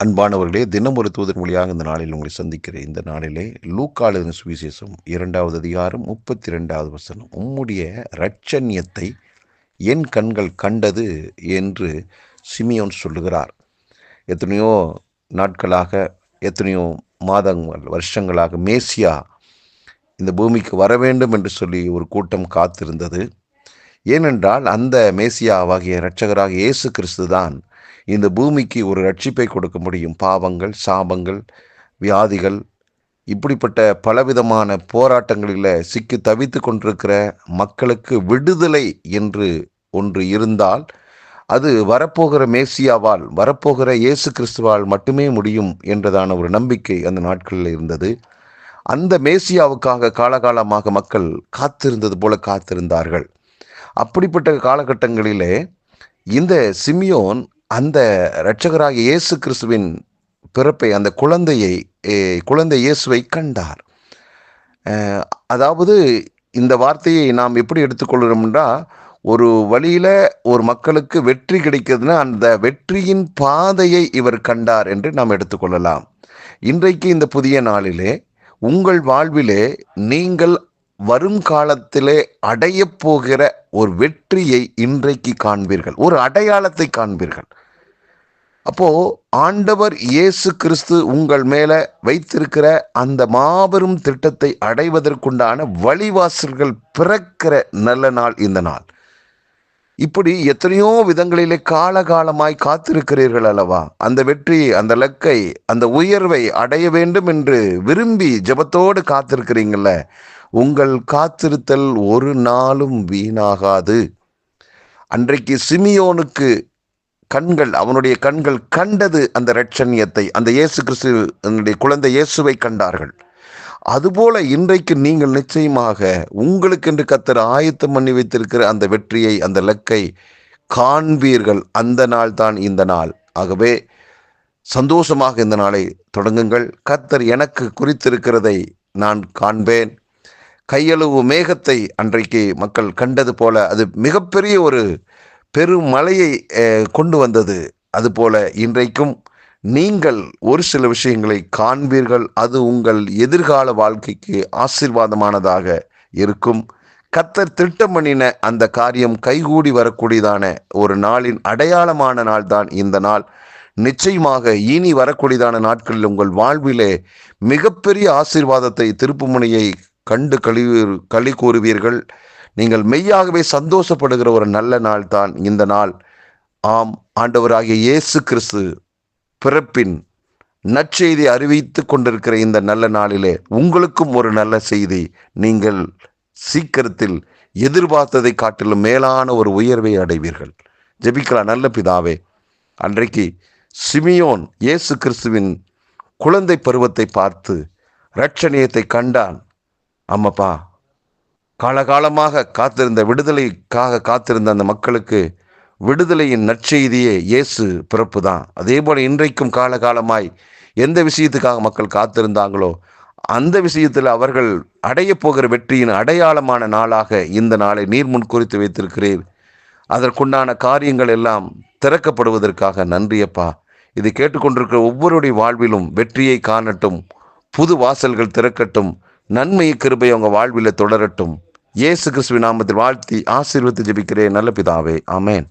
அன்பானவர்களே தினம் ஒரு தூதர் மொழியாக இந்த நாளில் உங்களை சந்திக்கிறேன். இந்த நாளிலே லூக்காளுதின சுவிசேஷம் இரண்டாவது அதிகாரம் முப்பத்தி ரெண்டாவது வசனம். உம்முடைய இரட்சண்யத்தை என் கண்கள் கண்டது என்று சிமியோன் சொல்லுகிறார். எத்தனையோ நாட்களாக எத்தனையோ மாதங்கள் வருஷங்களாக மேசியா இந்த பூமிக்கு வர வேண்டும் என்று சொல்லி ஒரு கூட்டம் காத்திருந்தது. ஏனென்றால் அந்த மேசியாவாகிய இரட்சகராக இயேசு கிறிஸ்து தான் இந்த பூமிக்கு ஒரு ரட்சிப்பை கொடுக்க முடியும். பாவங்கள் சாபங்கள் வியாதிகள் இப்படிப்பட்ட பலவிதமான போராட்டங்களில் சிக்கி தவித்து கொண்டிருக்கிற மக்களுக்கு விடுதலை என்று ஒன்று இருந்தால் அது வரப்போகிற மேசியாவால் வரப்போகிற இயேசு கிறிஸ்துவால் மட்டுமே முடியும் என்றதான ஒரு நம்பிக்கை அந்த நாட்களில் இருந்தது. அந்த மேசியாவுக்காக காலகாலமாக மக்கள் காத்திருந்தது போல காத்திருந்தார்கள். அப்படிப்பட்ட காலகட்டங்களிலே இந்த சிமியோன் அந்த இரட்சகராக இயேசு கிறிஸ்துவின் பிறப்பை அந்த குழந்தையை குழந்தை இயேசுவை கண்டார். அதாவது இந்த வார்த்தையை நாம் எப்படி எடுத்துக்கொள்கிறோம்னா ஒரு வழியில் ஒரு மக்களுக்கு வெற்றி கிடைக்கிறதுனா அந்த வெற்றியின் பாதையை இவர் கண்டார் என்று நாம் எடுத்துக்கொள்ளலாம். இன்றைக்கு இந்த புதிய நாளிலே உங்கள் வாழ்விலே நீங்கள் வரும் காலத்திலே அடைய போகிற ஒரு வெற்றியை இன்றைக்கு காண்பீர்கள். ஒரு அடையாளத்தை காண்பீர்கள். அப்போ ஆண்டவர் இயேசு கிறிஸ்து உங்கள் மேல வைத்திருக்கிற அந்த மாபெரும் திட்டத்தை அடைவதற்குண்டான வழிவாசல்கள் பிறக்கிற நல்ல நாள் இந்த நாள். இப்படி எத்தனையோ விதங்களிலே காலகாலமாய் காத்திருக்கிறீர்கள் அல்லவா? அந்த வெற்றி அந்த லக்கை அந்த உயர்வை அடைய வேண்டும் என்று விரும்பி ஜபத்தோடு காத்திருக்கிறீங்கள உங்கள் காத்திருத்தல் ஒரு நாளும் வீணாகாது. அன்றைக்கு சிமியோனுக்கு கண்கள் அவனுடைய கண்கள் கண்டது அந்த ரட்சண்யத்தை அந்த இயேசு கிறிஸ்து குழந்தை இயேசுவை கண்டார்கள். அதுபோல இன்றைக்கு நீங்கள் நிச்சயமாக உங்களுக்கென்று கத்தர் ஆயத்தம் பண்ணி வைத்திருக்கிற அந்த வெற்றியை அந்த லக்கை காண்பீர்கள். அந்த நாள் தான் இந்த நாள். ஆகவே சந்தோஷமாக இந்த நாளை தொடங்குங்கள். கத்தர் எனக்கு குறித்திருக்கிறதை நான் காண்பேன். கையளவு மேகத்தை அன்றைக்கு மக்கள் கண்டது போல அது மிகப்பெரிய ஒரு பெருமலையை கொண்டு வந்தது. அதுபோல இன்றைக்கும் நீங்கள் ஒரு சில விஷயங்களை காண்பீர்கள். அது உங்கள் எதிர்கால வாழ்க்கைக்கு ஆசீர்வாதமானதாக இருக்கும். கத்தர் திட்டம் பண்ணின அந்த காரியம் கைகூடி வரக்கூடியதான ஒரு நாளின் அடையாளமான நாள் தான் இந்த நாள். நிச்சயமாக இனி வரக்கூடியதான நாட்களில் உங்கள் வாழ்விலே மிகப்பெரிய ஆசீர்வாதத்தை திருப்புமுனையை கண்டு கழி களி கூறுவீர்கள். நீங்கள் மெய்யாகவே சந்தோஷப்படுகிற ஒரு நல்ல நாள் தான் இந்த நாள். ஆம் ஆண்டவராகிய இயேசு கிறிஸ்து பிறப்பின் நற்செய்தி அறிவித்து கொண்டிருக்கிற இந்த நல்ல நாளிலே உங்களுக்கும் ஒரு நல்ல செய்தி. நீங்கள் சீக்கிரத்தில் எதிர்பார்த்ததை காட்டிலும் மேலான ஒரு உயர்வை அடைவீர்கள். ஜெபிக்கலாம் நல்ல பிதாவே. அன்றைக்கு சிமியோன் இயேசு கிறிஸ்துவின் குழந்தை பருவத்தை பார்த்து ரட்சணியத்தை கண்டான். ஆமாப்பா. காலகாலமாக காத்திருந்த விடுதலைக்காக காத்திருந்த அந்த மக்களுக்கு விடுதலையின் நற்செய்தியே இயேசு பிறப்பு தான் அதே போல் இன்றைக்கும் காலகாலமாய் எந்த விஷயத்துக்காக மக்கள் காத்திருந்தாங்களோ அந்த விஷயத்தில் அவர்கள் அடைய போகிற வெற்றியின் அடையாளமான நாளாக இந்த நாளை நீர் முன் குறித்து வைத்திருக்கிறீர். அதற்குண்டான காரியங்கள் எல்லாம் திறக்கப்படுவதற்காக நன்றியப்பா இது கேட்டுக்கொண்டிருக்கிற ஒவ்வொருடைய வாழ்விலும் வெற்றியை காணட்டும் புது வாசல்கள் திறக்கட்டும் நன்மை கிருபை உங்கள் வாழ்வில் தொடரட்டும். இயேசு கிறிஸ்துவின் நாமத்தில் வாழ்த்தி ஆசீர்வத்து ஜெபிக்கிறேன். நல்ல பிதாவே. ஆமேன்.